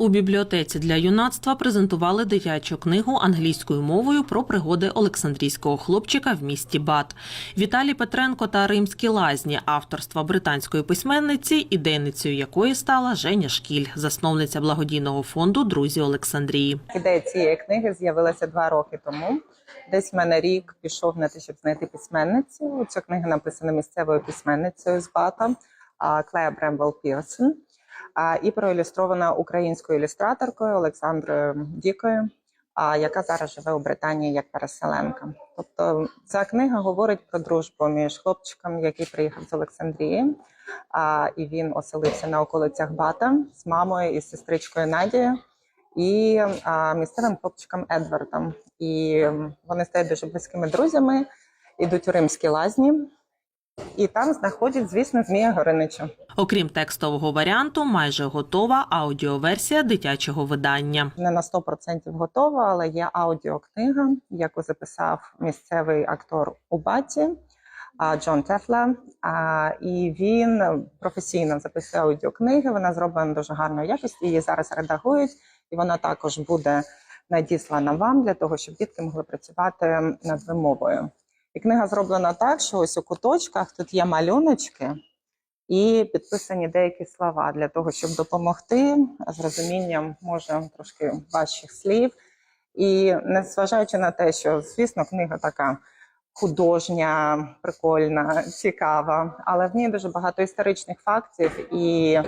У бібліотеці для юнацтва презентували дитячу книгу англійською мовою про пригоди Олександрійського хлопчика в місті Бат. Віталій Петренко та Римські лазні авторства британської письменниці, ідейницею якої стала Женя Шкіль, засновниця благодійного фонду Друзі Олександрії. Ідея цієї книги з'явилася два роки тому. Десь в мене рік пішов на те, щоб знайти письменницю. Ця книга написана місцевою письменницею з Бата Клея Брембл Пірсон і проілюстрована українською ілюстраторкою Олександрою Дікою, яка зараз живе у Британії як переселенка. Тобто ця книга говорить про дружбу між хлопчиком, який приїхав з Олександрії, і він оселився на околицях Бата з мамою і сестричкою Надією і а, місцевим хлопчиком Едвардом. І вони стають дуже близькими друзями, ідуть у римські лазні, і там знаходять, звісно, Змія Горинича. Окрім текстового варіанту, майже готова аудіоверсія дитячого видання. Не на 100% готова, але є аудіокнига, яку записав місцевий актор у Баті Джон Тефла. І він професійно записує аудіокниги. Вона зроблена дуже гарної якості. Її зараз редагують, і вона також буде надіслана вам для того, щоб дітки могли працювати над вимовою. І книга зроблена так, що ось у куточках тут є малюночки і підписані деякі слова для того, щоб допомогти з розумінням, може, трошки важчих слів. І незважаючи на те, що звісно книга така художня, прикольна, цікава, але в ній дуже багато історичних фактів і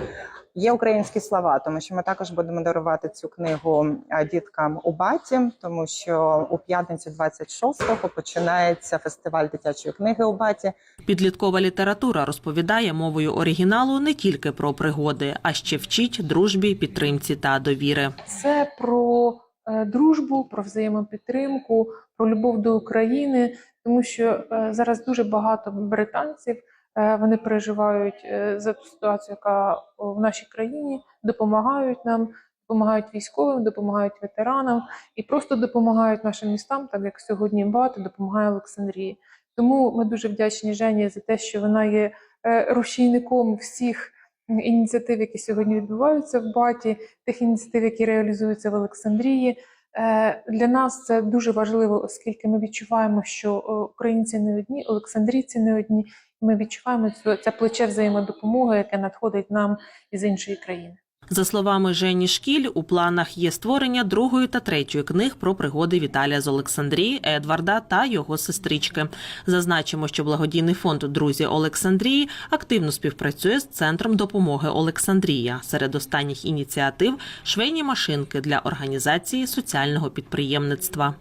є українські слова, тому що ми також будемо дарувати цю книгу діткам у баті, тому що у п'ятницю 26-го починається фестиваль дитячої книги у баті. Підліткова література розповідає мовою оригіналу не тільки про пригоди, а ще вчить дружбі, підтримці та довіри. Це про е, дружбу, про взаємопідтримку, про любов до України, тому що е, зараз дуже багато британців е, вони переживають е, за ту ситуацію, яка в нашій країні, допомагають нам, допомагають військовим, допомагають ветеранам і просто допомагають нашим містам, так як сьогодні багато допомагає Олександрії. Тому ми дуже вдячні Жені за те, що вона є рушійником всіх ініціатив, які сьогодні відбуваються в Баті, тих ініціатив, які реалізуються в Олександрії. Е, Для нас це дуже важливо, оскільки ми відчуваємо, що е, українці не одні, олександрійці не одні. Ми відчуваємо це, це плече взаємодопомоги, яке надходить нам із іншої країни. За словами Жені Шкіль, у планах є створення другої та третьої книг про пригоди Віталія з Олександрії, Едварда та його сестрички. Зазначимо, що благодійний фонд Друзі Олександрії активно співпрацює з центром допомоги Олександрія. Серед останніх ініціатив швейні машинки для організації соціального підприємництва.